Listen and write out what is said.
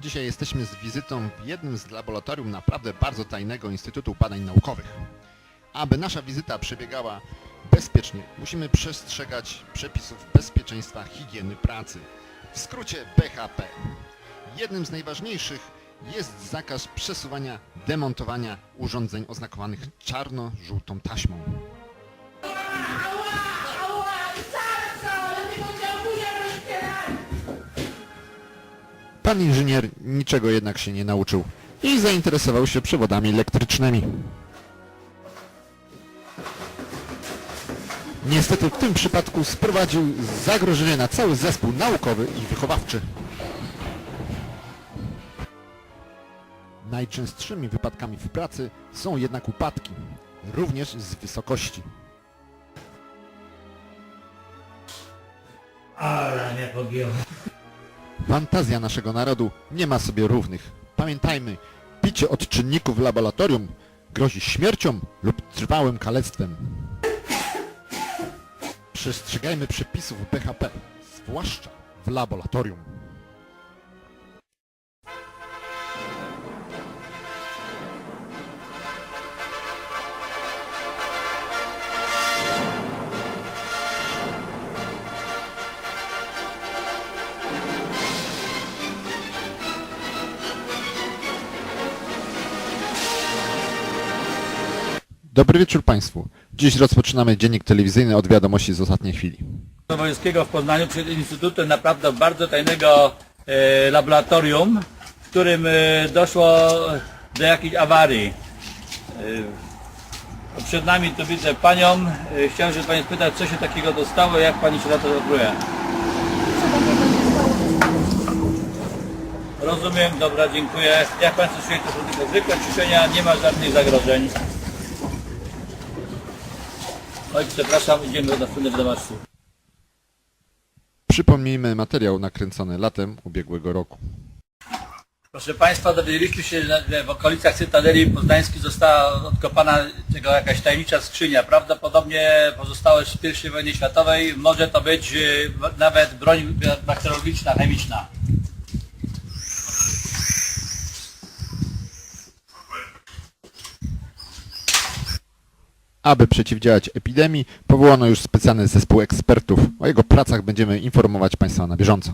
Dzisiaj jesteśmy z wizytą w jednym z laboratorium naprawdę bardzo tajnego Instytutu Badań Naukowych. Aby nasza wizyta przebiegała bezpiecznie, musimy przestrzegać przepisów bezpieczeństwa higieny pracy. W skrócie BHP. Jednym z najważniejszych jest zakaz przesuwania, demontowania urządzeń oznakowanych czarno-żółtą taśmą. Pan inżynier niczego jednak się nie nauczył i zainteresował się przewodami elektrycznymi. Niestety w tym przypadku sprowadził zagrożenie na cały zespół naukowy i wychowawczy. Najczęstszymi wypadkami w pracy są jednak upadki, również z wysokości. Ale mnie pogięło. Fantazja naszego narodu nie ma sobie równych. Pamiętajmy, picie odczynników w laboratorium grozi śmiercią lub trwałym kalectwem. Przestrzegajmy przepisów BHP, zwłaszcza w laboratorium. Dobry wieczór Państwu. Dziś rozpoczynamy dziennik telewizyjny od wiadomości z ostatniej chwili. Wojewódzkiego w Poznaniu przed Instytutem naprawdę bardzo tajnego e, laboratorium, w którym e, doszło do jakiejś awarii. E, przed nami tu widzę panią. E, chciałem się pani spytać, co się takiego dostało, jak pani się na to zapruje. Rozumiem, dobra, dziękuję. Jak Państwo czuje, to są tylko zwykłe ćwiczenia, nie ma żadnych zagrożeń. Oj, przepraszam, idziemy do następnej wiadomości. Przypomnijmy materiał nakręcony latem ubiegłego roku. Proszę Państwa, dowiedzieliśmy się, że w okolicach Cytadeli Poznańskiej została odkopana tego jakaś tajemnicza skrzynia. Prawdopodobnie pozostałe z I wojny światowej. Może to być y, nawet broń bakteriologiczna, chemiczna. Aby przeciwdziałać epidemii, powołano już specjalny zespół ekspertów. O jego pracach będziemy informować Państwa na bieżąco.